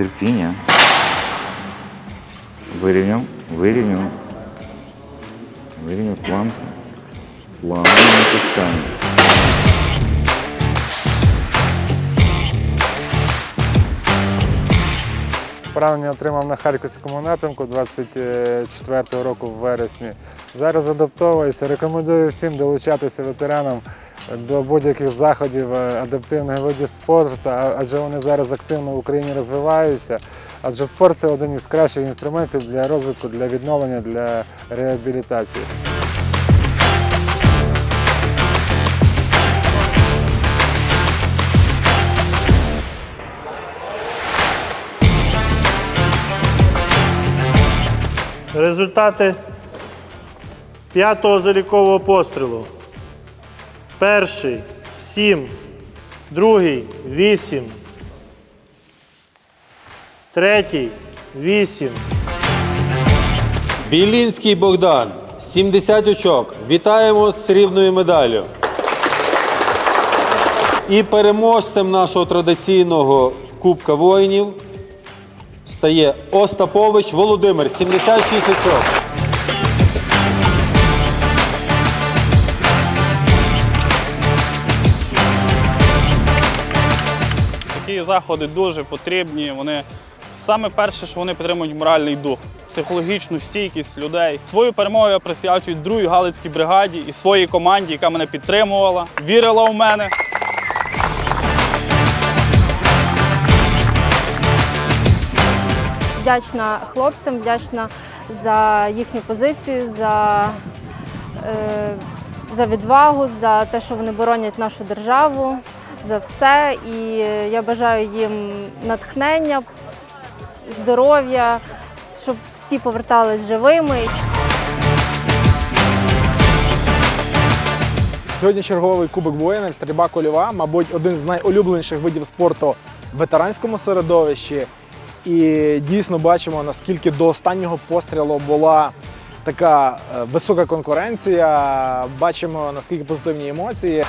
терпіння. Вирівняв, вирівняв. Вирівняв план. План не пускаємо. Поранення отримав на Харківському напрямку 24 року в вересні. Зараз адаптовуюся, рекомендую всім долучатися ветеранам до будь-яких заходів е, адаптивних видів спорту, адже вони зараз активно в Україні розвиваються. Адже спорт це один із кращих інструментів для розвитку, для відновлення, для реабілітації. Результати п'ятого залікового пострілу. Перший 7, другий 8, третій 8. Білінський Богдан, 70 очок. Вітаємо з срібною медаллю. І переможцем нашого традиційного Кубка воїнів стає Остапович Володимир, 76 очок. Заходи дуже потрібні. Вони саме перше, що вони підтримують моральний дух, психологічну стійкість людей. Свою перемогу я присвячую другій Галицькій бригаді і своїй команді, яка мене підтримувала, вірила в мене. Вдячна хлопцям, вдячна за їхню позицію, за, е, за відвагу, за те, що вони боронять нашу державу, за все. І я бажаю їм натхнення, здоров'я, щоб всі повертались живими. Сьогодні черговий кубок воїнів стрільба кольова, мабуть, один з найулюбленіших видів спорту в ветеранському середовищі. І дійсно бачимо, наскільки до останнього пострілу була така е, висока конкуренція. Бачимо наскільки позитивні емоції.